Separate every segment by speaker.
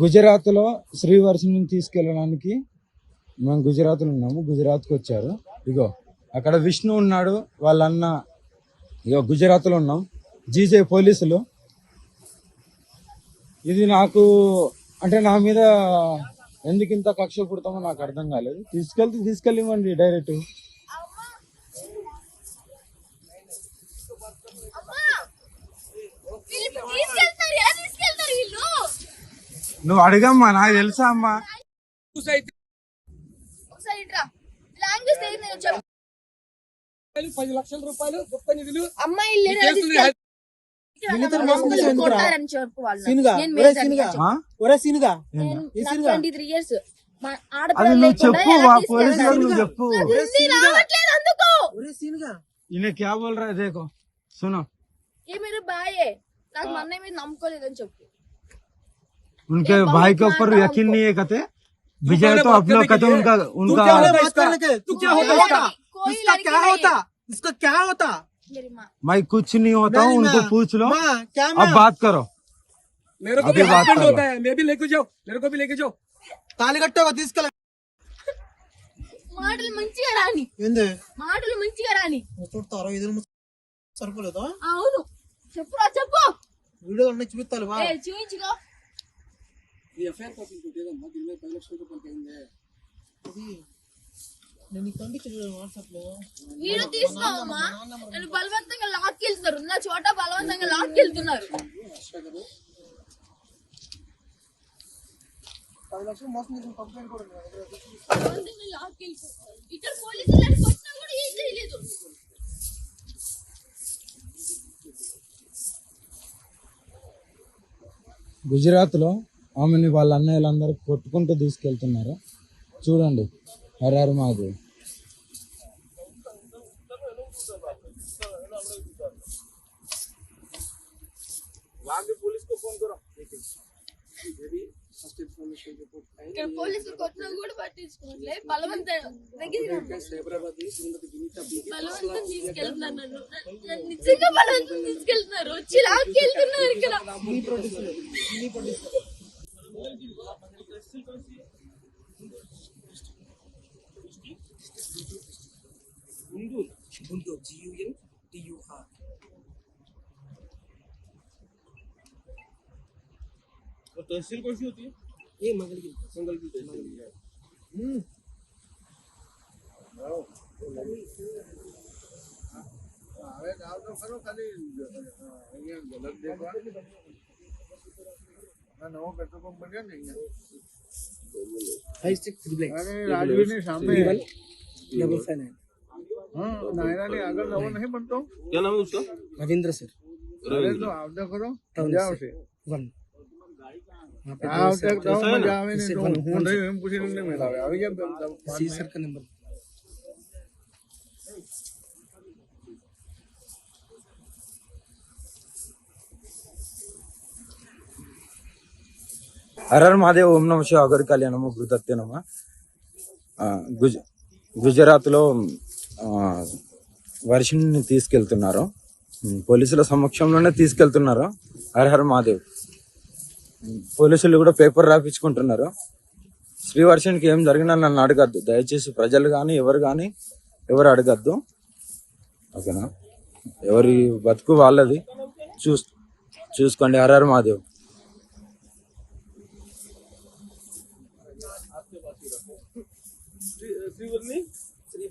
Speaker 1: గుజరాత్లో శ్రీవర్షిని తీసుకెళ్ళడానికి మేము గుజరాత్లో ఉన్నాము. గుజరాత్కి వచ్చారు. ఇగో అక్కడ విష్ణు ఉన్నాడు వాళ్ళ అన్న ఇగో గుజరాత్లో ఉన్నాం. జీజే పోలీసులు. ఇది నాకు అంటే నా మీద ఎందుకు ఇంత కక్ష పుడతామో నాకు అర్థం కాలేదు. తీసుకెళ్తే తీసుకెళ్ళివ్వండి డైరెక్ట్
Speaker 2: వీళ్ళు తీసుకెళ్తారు ఎలా తీసుకెళ్తారు వీళ్ళు
Speaker 1: నువ్వు అడగమ్మా నాకు తెలుసా అమ్మా
Speaker 2: ఒకసారి ఇట్రా లాంగ్వేజ్ తెలియదు నేను చెప్పు
Speaker 3: పది లక్షల రూపాయలు గుప్త నిధులు
Speaker 2: అమ్మాయిలు లేరు, ఎలా
Speaker 3: కేసులు
Speaker 2: తీసుకెళ్తారు?
Speaker 4: వీళ్ళిద్దరు మోసం చేసి
Speaker 2: అమ్మాయిలు
Speaker 4: ఎందుకురా?
Speaker 2: కొడతారని చెప్పు వాళ్ళు.
Speaker 4: సీనుగా,
Speaker 2: నేను
Speaker 4: ఒరే
Speaker 2: మేజర్
Speaker 4: సీనుగా.
Speaker 2: చెప్పు.
Speaker 1: ఆ?
Speaker 4: ఒరే సీనుగా
Speaker 2: నేను
Speaker 4: ఈ
Speaker 2: నాకు
Speaker 4: సీనుగా.
Speaker 2: 23 years. మా
Speaker 1: అది
Speaker 2: ఆడపిల్లలు
Speaker 1: నువ్వు
Speaker 2: లేకుండా
Speaker 1: చెప్పు
Speaker 2: ఎలా
Speaker 1: ఆ
Speaker 2: తీసుకెళ్తారు?
Speaker 1: పోలీసులకు నువ్వు చెప్పు
Speaker 2: నాకు హిందీ రావట్లేదు అందుకు
Speaker 4: ఒరే సీనుగా
Speaker 1: इन्हें क्या बोल रहा है देखो सुनो
Speaker 2: ఏ మీరు బాయే నాకు మా అన్నయ్య మీద నమ్మకోలేదని చెప్పు
Speaker 1: उनके
Speaker 2: ये बहुत
Speaker 1: भाई के ऊपर
Speaker 2: मारता
Speaker 1: यकीन
Speaker 2: हमको।
Speaker 1: नहीं है कहते विजय
Speaker 3: पहले
Speaker 1: तो
Speaker 3: बात
Speaker 1: अपना
Speaker 3: करने के
Speaker 1: कहते
Speaker 3: लिए-
Speaker 1: उनका
Speaker 3: तू
Speaker 1: उनका
Speaker 3: क्या होता है
Speaker 4: बात
Speaker 3: इसका?
Speaker 4: करने के
Speaker 3: तू क्या होता है
Speaker 2: कोई
Speaker 3: इसका?
Speaker 2: कोई
Speaker 4: इसका
Speaker 2: लड़की
Speaker 4: क्या
Speaker 2: नहीं
Speaker 4: होता
Speaker 2: है।
Speaker 4: इसका क्या होता
Speaker 2: मेरी माँ
Speaker 1: मैं कुछ नहीं होता हूँ
Speaker 4: नहीं,
Speaker 1: उनको
Speaker 4: माँ।
Speaker 1: पूछ लो
Speaker 4: माँ, क्या
Speaker 1: अब
Speaker 4: माँ?
Speaker 1: बात करो
Speaker 3: मेरे को
Speaker 1: अभी
Speaker 3: भी
Speaker 1: बात
Speaker 3: हस्बैंड
Speaker 1: कर लो।
Speaker 3: होता है मैं भी लेके जाओ मेरे को भी लेके जाओ
Speaker 4: తాళి కట్టావా తీసుకెళ్ళ
Speaker 2: మాటలు మంచిగా రాని
Speaker 4: ఏంది
Speaker 2: మాటలు మంచిగా రాని
Speaker 4: చూడతా అరవై ఐదు నిమిషాలు సరిపోలేదా
Speaker 2: అవును చెప్పురా చెప్పు
Speaker 4: వీడియో అన్నీ చూపిస్తాను బా
Speaker 3: ఈ ఎఫ్ఐఆర్ కాపీ ఏదమ్మా దీని మీద పది లక్షల రూపాయలకి అయిందే
Speaker 4: ఇది నేను నీకు పంపించలేదు వాట్సాప్లో.
Speaker 2: వీడియో తీసుకోవమ్మా. బలవంతంగా లాక్ వెళ్తున్నారు. నా చోట బలవంతంగా లాక్ వెళ్తున్నారు.
Speaker 4: పది లక్షలు మోసం చేసిన కంప్లైంట్ కూడా
Speaker 2: ఇక్కడ పోలీసులు కొట్టినా కూడా ఏం చేయలేదు.
Speaker 1: గుజరాత్లో ఆమెని వాళ్ళ అన్నయ్యలందరూ కొట్టుకుంటూ తీసుకెళ్తున్నారు. చూడండి హరారు మాది.
Speaker 2: తీసుకెళ్తున్నారు నిజంగా బలవంతం తీసుకెళ్తున్నారు. వచ్చి రాకెళ్తున్నారు ఇక్కడ.
Speaker 3: तहसील कौन सी होती है? ये मंगल की मंगल की तहसील है। हम्म।
Speaker 5: हाँ, अरे
Speaker 3: आप देखो तो
Speaker 5: खाली गलत देखो। ना नौ पेट्रोल
Speaker 3: कंपनी है नहीं है। फाइव
Speaker 4: सिक्स ब्लैक
Speaker 5: अरे राजवीर ने सामने।
Speaker 4: डबल
Speaker 5: फ़ैन
Speaker 4: है।
Speaker 5: हाँ
Speaker 4: नायरा
Speaker 5: ने आगर नवन नहीं बनता क्या नाम है उसका? रविंद्र सर। रविंद्र तो आप देखो तो जाओ
Speaker 4: से वन। సీసర్ నెంబర్.
Speaker 1: హరర్ మహాదేవ్ ఓం నమ శివ అగరు కళ్యాణము గురుదత్తే నమ. గుజ గుజరాత్లో వర్షిని తీసుకెళ్తున్నారు. పోలీసుల సమక్షంలోనే తీసుకెళ్తున్నారు. హరహర్ మహాదేవ్. పోలీసులు కూడా పేపర్ రాపించుకుంటున్నారు. శ్రీవర్షన్కి ఏం జరిగినా నన్ను అడగద్దు. దయచేసి ప్రజలు కానీ ఎవరు కానీ ఎవరు అడగద్దు. ఓకేనా? ఎవరి బతుకు వాళ్ళది. చూస్ చూసుకోండి. హర్ హర్ మహాదేవ్.
Speaker 3: శ్రీవర్ణి?
Speaker 4: శ్రీ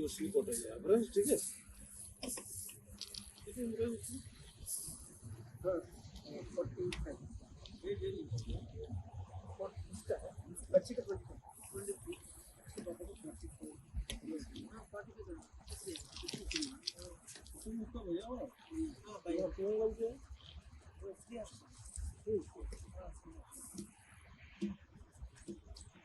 Speaker 4: వర్షం
Speaker 3: శ్రీవర్షుని
Speaker 4: సార్ లేదు వాడు హిందీలో అదర్ కదా అదర్ కోటయ్య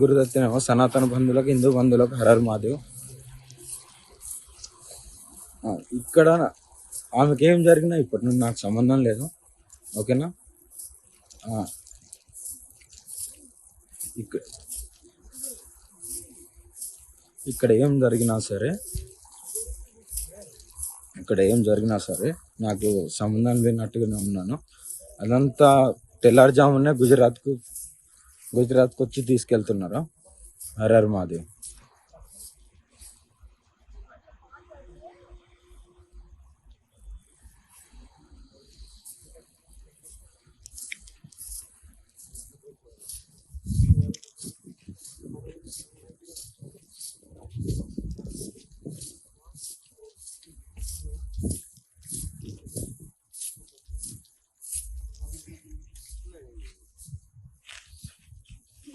Speaker 1: గురుదత్త సనాతన బంధువులకు హిందూ బంధువులకు హరర్ మాదేవ్. ఇక్కడ ఆమెకి ఏం జరిగినా ఇప్పటి నుండి నాకు సంబంధం లేదు. ఓకేనా? ఇక్కడ ఇక్కడ ఏం జరిగినా సరే ఇక్కడ ఏం జరిగినా సరే నాకు సంబంధం లేనట్టుగానే ఉన్నాను. అదంతా తెల్లారుజామునే గుజరాత్కు గుజరాత్కి వచ్చి తీసుకెళ్తున్నారు? హర్హర్ మహాదేవ్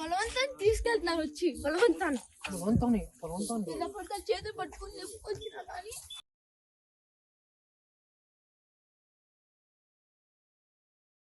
Speaker 2: బలవంతాన్ని తీసుకెళ్తున్నారు వచ్చి బలవంతాన్ని.
Speaker 4: బలవంతాన్ని బలవంతాన్ని.
Speaker 2: చేతులు పట్టుకుని వచ్చిన కానీ